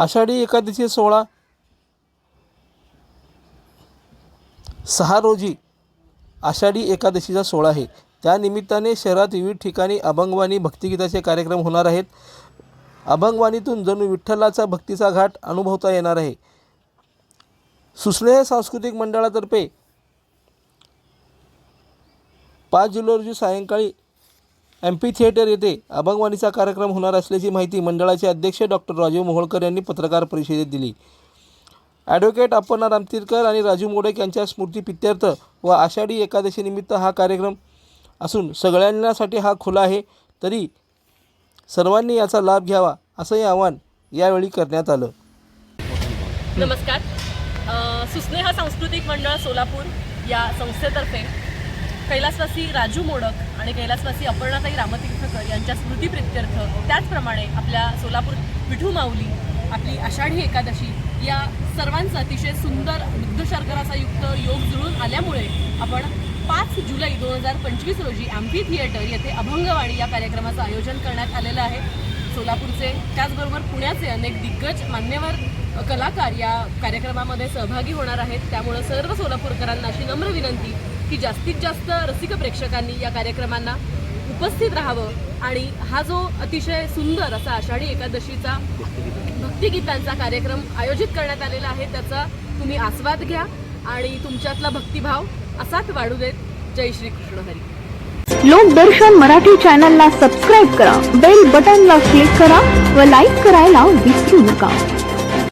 आषाढी एकादशी सोहळा सहा रोजी आषाढी एकादशीचा सोहळा आहे. त्यानिमित्ताने शहरात विविध ठिकाणी अभंगवाणी भक्तिगीताचे कार्यक्रम होणार आहेत. अभंगवाणीतून जणू विठ्ठलाचा भक्तीचा घाट अनुभवता येणार आहे. सुस्नेह सांस्कृतिक मंडळातर्फे पाच जुलै रोजी सायंकाळी एम पी थिएटर येथे अभंगवाणीचा कार्यक्रम होणार असल्याची माहिती मंडळाचे अध्यक्ष डॉक्टर राजीव मोहोळकर यांनी पत्रकार परिषदेत दिली. ॲडव्होकेट अप्पण्णा रामतीरकर आणि राजू मोडक यांच्या स्मृतीपित्यर्थ व आषाढी एकादशीनिमित्त हा कार्यक्रम असून सगळ्यांनासाठी हा खुला आहे तरी सर्वांनी याचा लाभ घ्यावा असंही आवाहन यावेळी करण्यात आलं. नमस्कार. सुस्नेहा सांस्कृतिक मंडळ सोलापूर या संस्थेतर्फे कैलासवासी राजू मोडक आणि कैलासवासी अपर्णाताई रामतीर्थकर यांच्या स्मृतीप्रित्यर्थ त्याचप्रमाणे आपल्या सोलापूर विठू माऊली आपली आषाढी एकादशी या सर्वांचा अतिशय सुंदर दुग्ध युक्त योग जुळून आल्यामुळे आपण पाच जुलै दोन हजार पंचवीस रोजी ॲम्फी थिएटर येथे अभंगवाणी या कार्यक्रमाचं आयोजन करण्यात आलेलं आहे. सोलापूरचे त्याचबरोबर पुण्याचे अनेक दिग्गज मान्यवर कलाकार या कार्यक्रमामध्ये सहभागी होणार आहेत. त्यामुळं सर्व सोलापूरकरांना अशी नम्र विनंती की जास्तीत जास्त रसिक प्रेक्षकांनी या कार्यक्रमांना उपस्थित राहावं. आणि हा जो अतिशय सुंदर असा आषाढी एकादशीचा भक्तिगीतांचा कार्यक्रम आयोजित करण्यात आलेला आहे त्याचा तुम्ही आस्वाद घ्या आणि तुमच्यातला भक्तिभाव असाच वाढू देत. जय श्री कृष्ण हरी. लोकदर्शन मराठी चॅनलला सबस्क्राईब करा. बेल बटनला क्लिक करा व लाईक करायला विसरू नका.